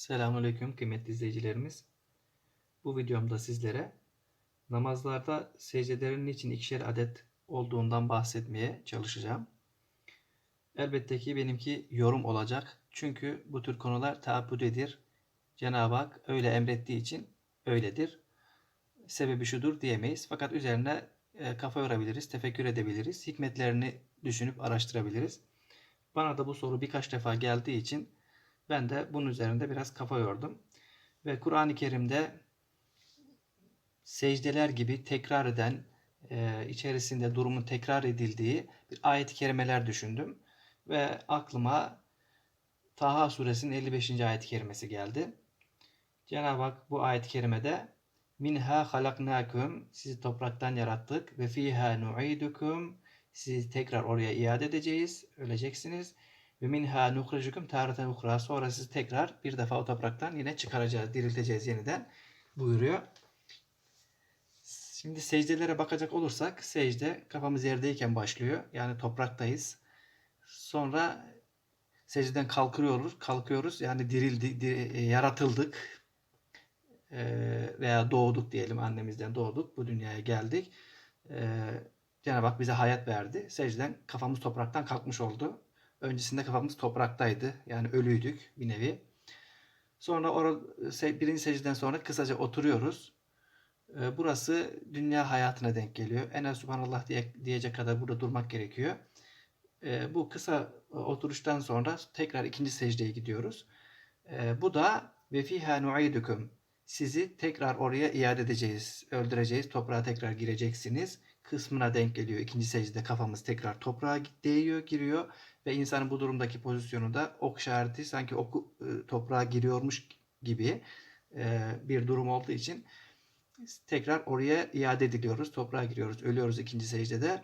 Selamünaleyküm kıymetli izleyicilerimiz. Bu videomda sizlere namazlarda secdelerin niçin ikişer adet olduğundan bahsetmeye çalışacağım. Elbette ki benimki yorum olacak. Çünkü bu tür konular taabbudedir. Cenab-ı Hak öyle emrettiği için öyledir. Sebebi şudur diyemeyiz. Fakat üzerine e, kafa yorabiliriz, tefekkür edebiliriz. Hikmetlerini düşünüp araştırabiliriz. Bana da bu soru birkaç defa geldiği için ben de bunun üzerinde biraz kafa yordum. Ve Kur'an-ı Kerim'de secdeler gibi tekrar eden, e, içerisinde durumun tekrar edildiği bir ayet-i kerimeler düşündüm. Ve aklıma Taha suresinin 55. ayet-i kerimesi geldi. Cenab-ı Hak bu ayet-i kerimede Minha halaknakum sizi topraktan yarattık ve fiha nu'idukum sizi tekrar oraya iade edeceğiz. Öleceksiniz. Ve minha nukhrijukum taratan ukhra. Sonra sizi tekrar bir defa o topraktan yine çıkaracağız, dirilteceğiz yeniden buyuruyor. Şimdi secdelere bakacak olursak secde kafamız yerdeyken başlıyor. Yani topraktayız. Sonra secdeden kalkıyoruz, kalkıyoruz. Yani dirildi, di- e, yaratıldık. Ee, veya doğduk diyelim annemizden doğduk. Bu dünyaya geldik. Ee, Cenab-ı Hak bize hayat verdi. Secdeden kafamız topraktan kalkmış oldu. Öncesinde kafamız topraktaydı. Yani ölüydük bir nevi. Sonra or- birinci secdeden sonra kısaca oturuyoruz. Ee, Burası dünya hayatına denk geliyor. En az subhanallah diye, diyecek kadar burada durmak gerekiyor. Ee, Bu kısa oturuştan sonra tekrar ikinci secdeye gidiyoruz. Ee, Bu da ve fiha nu'idukum. Sizi tekrar oraya iade edeceğiz, öldüreceğiz, toprağa tekrar gireceksiniz kısmına denk geliyor. İkinci secde kafamız tekrar toprağa değiyor, giriyor ve insanın bu durumdaki pozisyonu da ok işareti sanki oku e, toprağa giriyormuş gibi e, bir durum olduğu için tekrar oraya iade ediliyoruz. Toprağa giriyoruz. Ölüyoruz ikinci secdede.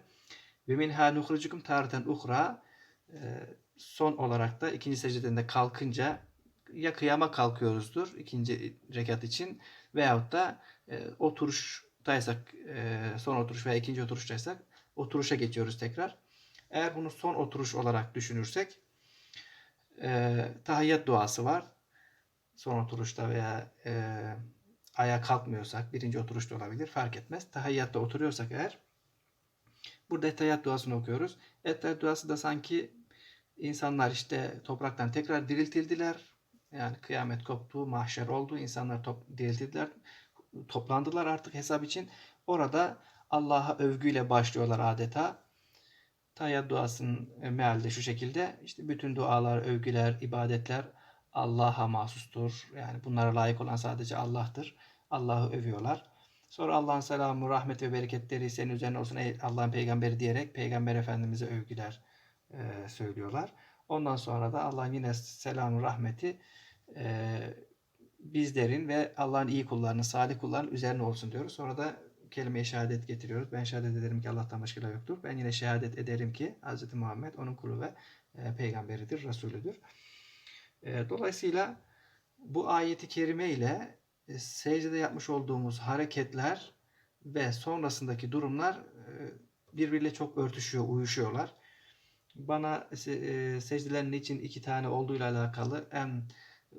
Ve minha nuhricukum taratan uhra e, son olarak da ikinci secdeden de kalkınca ya kıyama kalkıyoruzdur ikinci rekat için veyahut da e, oturuştaysak e, son oturuş veya ikinci oturuştaysak oturuşa geçiyoruz tekrar. Eğer bunu son oturuş olarak düşünürsek e, tahiyyat duası var. Son oturuşta veya e, ayağa kalkmıyorsak birinci oturuşta olabilir fark etmez. Tahiyyatta oturuyorsak eğer burada tahiyyat duasını okuyoruz. Tahiyyat duası da sanki insanlar işte topraktan tekrar diriltildiler. Yani kıyamet koptu, mahşer oldu. insanlar top, diriltildiler. Toplandılar artık hesap için. Orada Allah'a övgüyle başlıyorlar adeta. Tahiyyat duasının meali de şu şekilde. İşte bütün dualar, övgüler, ibadetler Allah'a mahsustur. Yani bunlara layık olan sadece Allah'tır. Allah'ı övüyorlar. Sonra Allah'ın selamı, rahmet ve bereketleri senin üzerine olsun ey Allah'ın peygamberi diyerek Peygamber Efendimiz'e övgüler e, söylüyorlar. Ondan sonra da Allah'ın yine selamı, rahmeti e, bizlerin ve Allah'ın iyi kullarının, salih kullarının üzerine olsun diyoruz. Sonra da kelime-i şehadet getiriyoruz. Ben şehadet ederim ki Allah'tan başka ilah yoktur. Ben yine şehadet ederim ki Hz. Muhammed onun kulu ve e, peygamberidir, Resulüdür. E, dolayısıyla bu ayeti kerime ile e, secdede yapmış olduğumuz hareketler ve sonrasındaki durumlar e, birbiriyle çok örtüşüyor, uyuşuyorlar. Bana e, secdelerin için iki tane olduğuyla alakalı en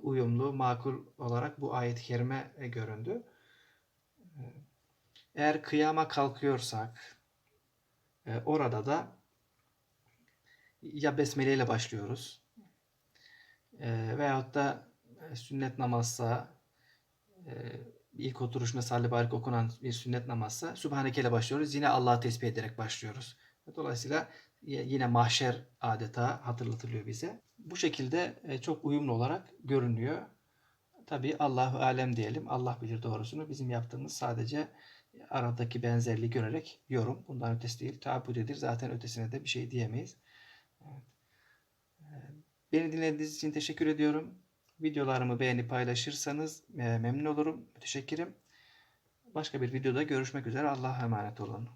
uyumlu, makul olarak bu ayet-i kerime e, göründü. Eğer kıyama kalkıyorsak orada da ya besmele ile başlıyoruz veyahut da sünnet namazsa ilk oturuşunda salli barik okunan bir sünnet namazsa Sübhaneke ile başlıyoruz. Yine Allah'ı tesbih ederek başlıyoruz. Dolayısıyla yine mahşer adeta hatırlatılıyor bize. Bu şekilde çok uyumlu olarak görünüyor. Tabi Allahu alem diyelim. Allah bilir doğrusunu. Bizim yaptığımız sadece aradaki benzerliği görerek yorum. Bundan ötesi değil. Taabbudedir. Zaten ötesine de bir şey diyemeyiz. Evet. Beni dinlediğiniz için teşekkür ediyorum. Videolarımı beğenip paylaşırsanız memnun olurum. Müteşekkirim. Başka bir videoda görüşmek üzere. Allah'a emanet olun.